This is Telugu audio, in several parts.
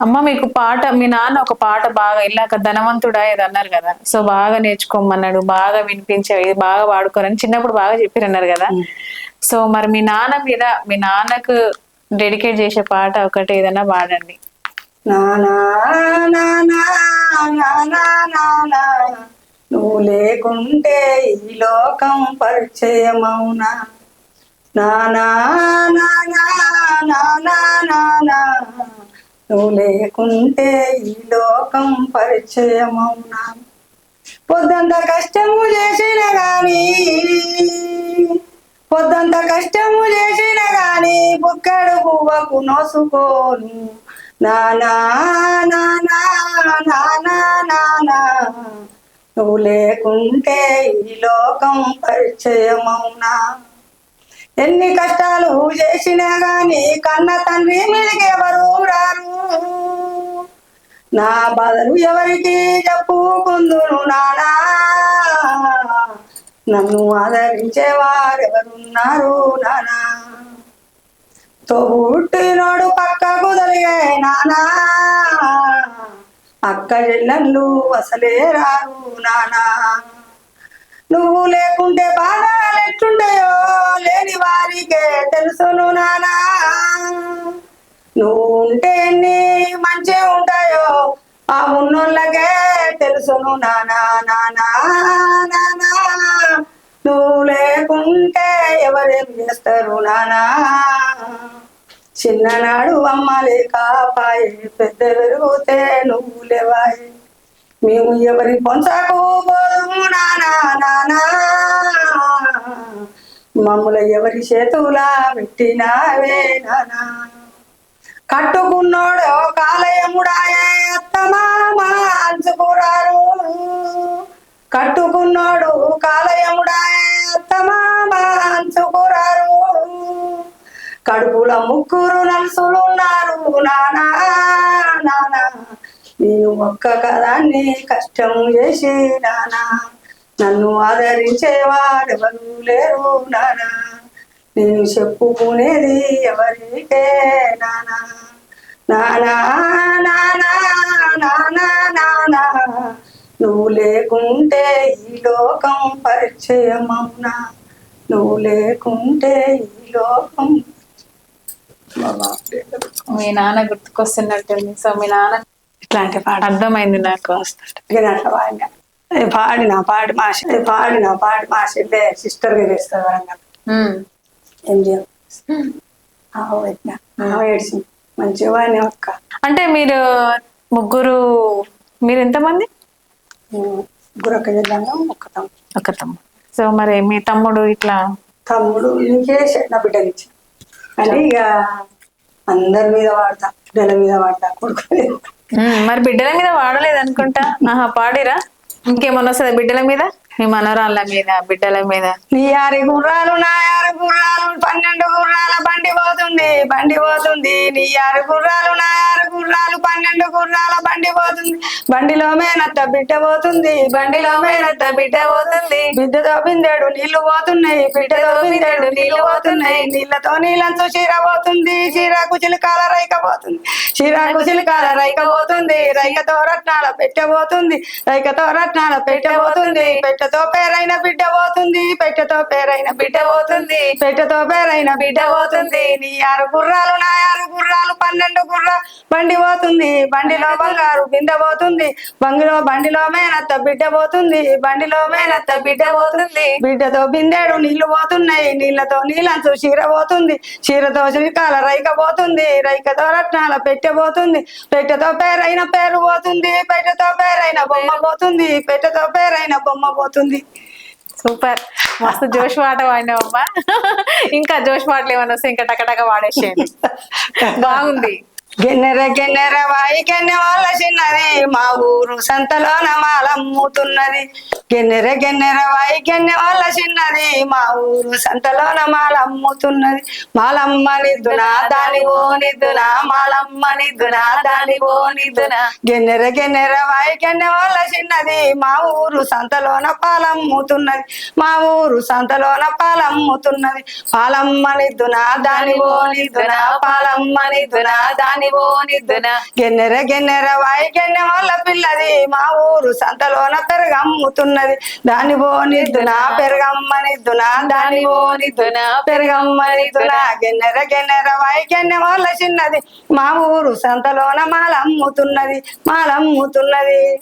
అమ్మ మీకు పాట మీ నాన్న ఒక పాట బాగా ఇలాక ధనవంతుడా ఇది అన్నారు కదా సో బాగా నేర్చుకోమన్నాడు బాగా వినిపించే ఇది బాగా వాడుకోరని చిన్నప్పుడు బాగా చెప్పిరన్నారు కదా సో మరి మీ నాన్న మీద మీ నాన్నకు డెడికేట్ చేసే పాట ఒకటి ఏదైనా పాడండి నువ్వు లేకుంటే ఈ లోకం పరిచయమౌనా నానా నానా నానా నానా నువ్వు లేకుంటే ఈ లోకం పరిచయమౌనా పొద్దంత కష్టము చేసిన గాని పొద్దంత కష్టము చేసిన గాని బుక్కడు పువ్వకు నోసుకోను. నానా నానా నానా నానా నువ్వు లేకుంటే ఈ లోకం పరిచయమవునా? ఎన్ని కష్టాలు చేసినా గాని కన్న తండ్రి మీదకి ఎవరు రారు. నా బాధలు ఎవరికి చెప్పుకుందును నానా? నన్ను ఆదరించే వారెవరున్నారు నానా తోబుట్టినోడు పక్కకు తొలిగే నానా? అక్క చెల్లెళ్ళు అసలే రారు నానా? నువ్వు లేకుంటే బాధలు ఎట్లుండయో లేని వారికే తెలుసును నానా. నువ్వు ఉంటే ఎన్ని మంచి ఉంటాయో ఆ ఉన్నోళ్ళకే తెలుసును నానా నానా నానా. నువ్వు లేకుంటే ఎవరేం చేస్తారు నానా. చిన్ననాడు అమ్మ కాపాయి పెద్ద పెరిగితే నువ్వు లేవాయి. మేము ఎవరి పొంచకు పోదు మమ్ముల ఎవరి చేతులా పెట్టినావే నానా? కట్టుకున్నోడు కాలయముడాయే అత్తమామ అంచుకురారు కట్టుకున్నోడు కాలయముడాయే అత్తమామ అంచుకురారు కడుపుల ముగ్గురు నలుసులున్నారు నానా నానా. నేను ఒక్క కదాన్ని కష్టం చేసి నానా. నన్ను ఆదరించేవారెవరు లేరు నానా. నేను చెప్పుకునేది ఎవరికే నానా. నానా నానా నానా నానా. నువ్వు లేకుంటే ఈ లోకం పరిచయమవునా? నువ్వు లేకుంటే ఈ లోకం మీ నాన్న గుర్తుకొస్తున్నట్టుంది. సో మీ నాన్న ఇట్లాంటి పాట. అర్థమైంది నాకు. అట్లా పాడినా పాడి మా ఏ పాడిన పాడి మా చెల్లె సిస్టర్గా తెస్తారు వరంగల్. చేయం? ఏడ్చింది మంచిగా వాడిని ఒక్క. అంటే మీరు ముగ్గురు మీరు ఎంతమంది? గురక్క జిల్లాలో ఒక్క తమ్ముడు. ఒక తమ్ముడు. సో మరి మీ తమ్ముడు ఇట్లా? తమ్ముడు నీకే నా బిడ్డనిచ్చి అని ఇక అందరి మీద వాడతా బిడ్డల మీద వాడతా కొడుకు మరి బిడ్డల మీద వాడలేదు అనుకుంటా ఆహా పాడిరా? ఇంకేమన్నా వస్తుందా బిడ్డల మీద? నీ మనవరాళ్ళ మీద బిడ్డల మీద. నీ ఆరి గుర్రాలు నా ఆరు గుర్రాలు పన్నెండు గుర్రాల బండి పోతుంది బండి పోతుంది. నీ ఆరు గుర్రాలు నా ఆరు గుర్రాలు పన్నెండు గుర్రాల బండి పోతుంది. బండిలో మేనత్త బిడ్డ పోతుంది బండిలో మేనత్త బిడ్డ పోతుంది. బిడ్డతో బిందెడు నీళ్ళు పోతున్నాయి బిడ్డతో బిందెడు నీళ్ళు పోతున్నాయి. నీళ్ళతో నీళ్ళంచు చీర పోతుంది చీరకు చిలుకాల రైక పోతుంది. చీరకు చిలుకాల రైక పోతుంది రైకతో రత్నాల పెట్టబోతుంది రైకతో రత్నాల పెట్టబోతుంది పెట్టతో పేరైన బిడ్డ పోతుంది పెట్టతో పేరైన బిడ్డ పోతుంది పెట్టతో పేరైన బిడ్డ పోతుంది. నీ ఆరు గుర్రాలు నా ఆరు గుర్రాలు పన్నెండు గుర్ర బండి పోతుంది. బండిలో బంగారు బిందె పోతుంది. బంగిలో బండిలో మేనత్త బిడ్డ పోతుంది. బండిలో మేనత్త బిడ్డ పోతుంది. బిడ్డతో బిందెడు నీళ్ళు పోతున్నాయి. నీళ్ళతో నీలంచు చీర పోతుంది. చీరతో చిలికాల రైక పోతుంది. రైకతో రత్నాల పెట్టె పోతుంది. పెట్టెతో పేరైన పేరు పోతుంది. పెట్టెతో పేరైన బొమ్మ పోతుంది. పెట్టెతో పేరైన బొమ్మ పోతుంది. సూపర్. మస్తు జోష్ పాట పాడినావమ్మా. ఇంకా జోష్ పాటలు ఏమైనా వస్తే ఇంకా టకటక వాడేసేయండి బాగుంది. గిన్నెర గిన్నెర వాయి గిన్నె వాళ్ళ చిన్నది. మా ఊరు సంతలోన మాలమ్ముతున్నది గిన్నెర గిన్నెర వాయి గిన్నె వాళ్ళ చిన్నది. మా ఊరు సంతలోన మాలమ్ముతున్నది మాలమ్మ నిద్దునా దాని ఓ నిద్దునా మాలమ్మ నిద్దునా దాని ఓ నిద్దునా. గిన్నెర గిన్నెర వాయి గిన్నె వాళ్ళ చిన్నది. మా ఊరు సంతలోన పాలమ్ముతున్నది మా ఊరు సంతలోన పాలమ్ముతున్నది పాలమ్మ నిద్దునా దాని ఓ నిద్దునా పాలమ్మ నిద్దునా దాని ఓ నిద్దునా గెన్నెర గెన్నెర వాయి గెన్నె వాళ్ళ పిల్లది. మా ఊరు సంతలోన పెరగమ్ముతున్నది. దాని బోనిద్దునా పెరగమ్మనిద్దునా దాని బోనిద్దునా పెరగమ్మనిద్దునా గెన్నెర గెన్నెర వాయి గెన్నె వాళ్ళ చిన్నది. మా ఊరు సంతలోన మాలమ్ముతున్నది. మాలమ్ముతున్నది.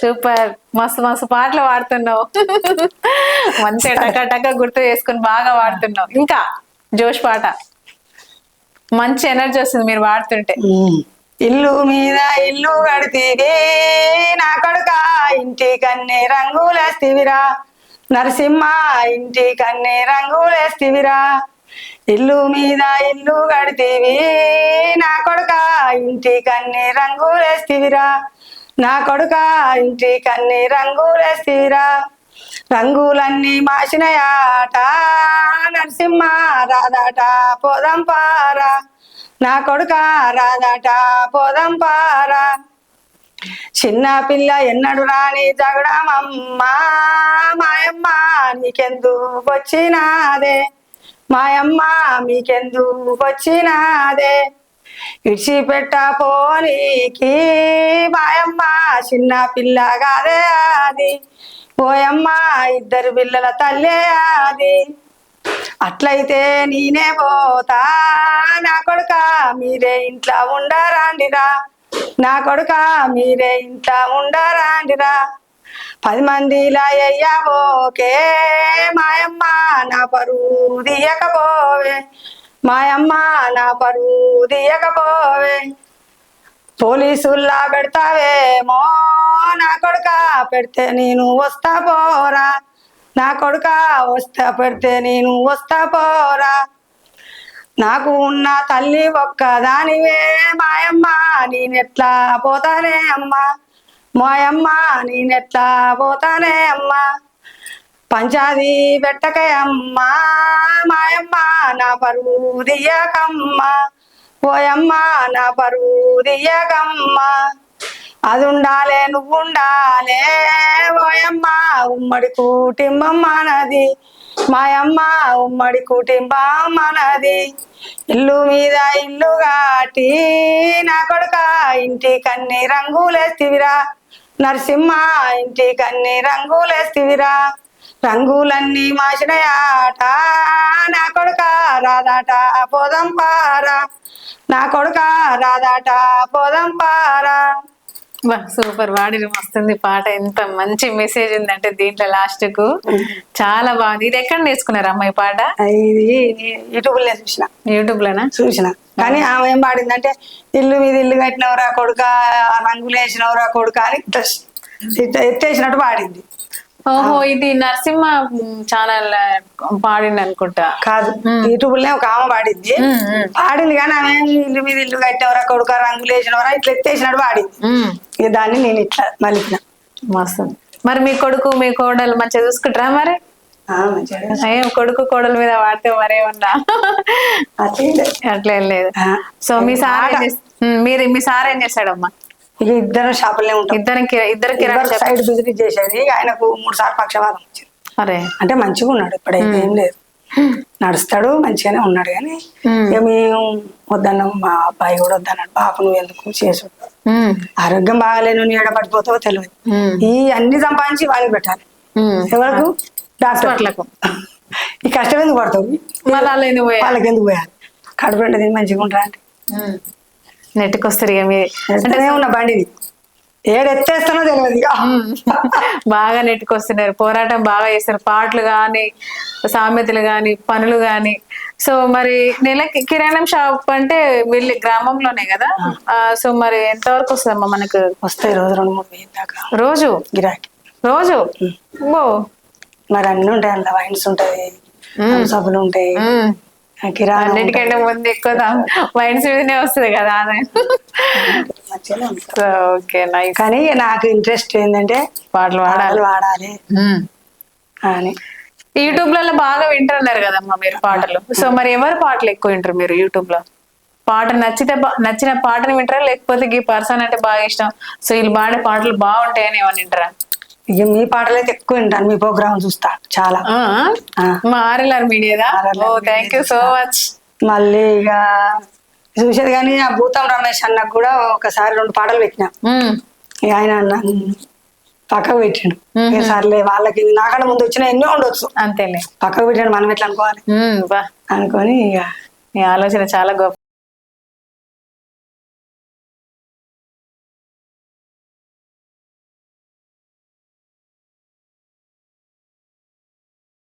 సూపర్. మస్తు మస్తు పాటలు పాడుతున్నావు. మంచిగా టక టక గుర్తు చేసుకుని బాగా పాడుతున్నావు. ఇంకా జోష్ పాట. మంచి ఎనర్జీ వస్తుంది మీరు పాడుతుంటే ఇల్లు మీద ఇల్లు కడితేవే నా కొడుక ఇంటి కన్నే రంగులేస్తివిరా నరసింహ ఇంటి కన్నే రంగులేస్తివిరా ఇల్లు మీద ఇల్లు కడితేవి నా కొడుక ఇంటి కన్నే రంగులేస్తివిరా నా కొడుక ఇంటి కన్నే రంగులేస్తివిరా రంగులన్నీ మాసినయాట నరసింహ రాదాట పోదాం పారా. నా కొడుక రాదాట పోదాం పారా. చిన్న పిల్ల ఎన్నడు రాని జగడమమ్మ మాయమ్మ నీకెందు వచ్చినాదే. మాయమ్మ మీకెందుకు వచ్చినాదే. ఇడిచిపెట్ట పోనీకి మాయమ్మ చిన్న పిల్ల కాదే అది. పోయమ్మ ఇద్దరు పిల్లల తల్లే అది. అట్లయితే నేనే పోతా. నా కొడుక మీరే ఇంట్లో ఉండరాండిరా. నా కొడుక మీరే ఇంట్లో ఉండరాండిరా. పది మందిలా అయ్యావోకే మాయమ్మ నా పరువు తీయకపోవే. మాయమ్మ నా పరువు తీయకపోవే. పోలీసుల్లా పెడతావేమో కొడుక పెడితే నేను వస్తా పోరా. నా కొడుక వస్తా పెడితే నేను వస్తా పోరా. నాకు ఉన్న తల్లి ఒక్క దానివే మాయమ్మ నేనెట్లా పోతానే అమ్మా మాయమ్మ నేనెట్లా పోతానే అమ్మా పంచాది పెట్టకే అమ్మా మాయమ్మ నా పరువు దియ్యకమ్మా. పోయమ్మా నా పరువు దియ్యకమ్మా. అది ఉండాలే నువ్వు ఉండాలే ఓయమ్మ ఉమ్మడి కుటుంబం మనది. మాయమ్మ ఉమ్మడి కుటుంబం మనది. ఇల్లు మీద ఇల్లు కాటి నా కొడుక ఇంటి కన్ని రంగులేస్తివిరా నరసింహ ఇంటి కన్ని రంగులేస్తివిరా రంగులన్నీ మాసినయాట నా కొడుక రాదాట పోదం పారా. నా కొడుక రాదాట పోదం పారా. సూపర్ వాడి వస్తుంది పాట. ఎంత మంచి మెసేజ్ ఉందంటే దీంట్లో లాస్ట్కు. చాలా బాగుంది. ఇది ఎక్కడ నేర్చుకున్నారు అమ్మాయి పాట? ఇది యూట్యూబ్లో చూసిన. యూట్యూబ్ లోనా చూసిన. కానీ ఆమె ఏం పాడిందంటే ఇల్లు మీద ఇల్లు కట్టినవరా కొడుక రంగులు వేసినవరా కొడుక అని ఎత్తేసినట్టు పాడింది. ఓహో ఇది నరసింహ ఛానల్ పాడింది అనుకుంటా. కాదు యూట్యూబ్లోనే ఒక ఆమె పాడింది. పాడింది కానీ ఆమె ఇల్లు మీద ఇల్లు కట్టినవరా కొడుక రంగులు వేసినవరా ఇట్లా ఎత్తేసినట్టు పాడింది. ఇక దాన్ని నేను ఇట్లా మలిపిన మస్తు. మరి మీ కొడుకు మీ కోడలు మంచిగా చూసుకుంటారా మరి? అయ్యో కొడుకు కోడల మీద వాడితే మరే ఉన్నా అట్లే లేదు. సో మీ సార్ ఏం మీరు మీ సార్ ఏం చేస్తాడమ్మా? ఇక ఇద్దరు షాపులనే ఉంటాం. ఇద్దరు కిరాణా సైడ్ బిజినెస్ చేసేది ఆయనకు మూడు సార్లు పక్షవాదం వచ్చింది. అరే. అంటే మంచిగా ఉన్నాడు ఇప్పుడైతే ఏం లేదు. నడుస్తాడు మంచిగానే ఉన్నాడు కానీ ఇక మేము వద్దన్నాం మా అబ్బాయి కూడా వద్దన్నాడు పాప నువ్వు ఎందుకు చేసు ఆరోగ్యం బాగాలేను నీ ఎడబడిపోతావో తెలియదు ఈ అన్ని సంపాదించి వానికి పెట్టాలి. ఎవరికి? డాక్టర్. హాస్పిటల్కు. ఈ కష్టం ఎందుకు పడతావు? మళ్ళీ? వాళ్ళకి ఎందుకు పోయాలి? కడుపు మంచిగా ఉంటారా? అంటే. నెట్కి వస్తారు ఇక మీ ఎత్తనే ఉన్న బండిని ఏడు ఎత్తేస్తానో తెలియదు బాగా నెట్టుకొస్తున్నారు. పోరాటం బాగా చేస్తారు పాటలు కానీ సామెతలు కానీ పనులు కానీ సో మరి నెలకి కిరాణం షాప్ అంటే వెళ్ళి గ్రామంలోనే కదా? సో మరి ఎంతవరకు వస్తుందమ్మా మనకు? వస్తాయి రోజు రెండు మూడు వేలు దాకా. రోజు? గిరాకీ. రోజు? ఓ మరి అన్ని ఉంటాయి అందులో వైన్స్ ఉంటాయి సబ్బులు ఉంటాయి. అన్నిటికంటే ముందు ఎక్కువ మైండ్స్ మీదనే వస్తుంది కదా. So okay nice. కానీ నాకు ఇంట్రెస్ట్ ఏంటంటే పాటలు పాడాలి. పాడాలి. అని. యూట్యూబ్లలో బాగా వింటున్నారు కదమ్మా మీరు పాటలు. సో మరి ఎవరు పాటలు ఎక్కువ వింటారు మీరు యూట్యూబ్లో పాట నచ్చితే నచ్చిన పాటను వింటారా? లేకపోతే ఈ పర్సన్ అంటే బాగా ఇష్టం. సో వీళ్ళు పాడే పాటలు బాగుంటాయని ఏమని వింటారా? ఇక మీ పాటలు అయితే ఎక్కువ వింటాను మీ ప్రోగ్రామ్ చూస్తా చాలా. మా ఆర్ఎల్ఆర్ మీడియాదా? Oh thank you so much మళ్ళీ ఇక చూసేది కానీ ఆ భూతం రమేష్ అన్నకు కూడా ఒకసారి రెండు పాటలు పెట్టినా. ఇక ఆయన నన్ను పక్కకు పెట్టిండు. సర్లే వాళ్ళకి నాకన్నా ముందు వచ్చిన ఎన్నో ఉండొచ్చు. అంతేలే. పక్కకు పెట్టాడు మనం ఎట్లా అనుకోవాలి అనుకొని ఇక మీ ఆలోచన చాలా గొప్ప.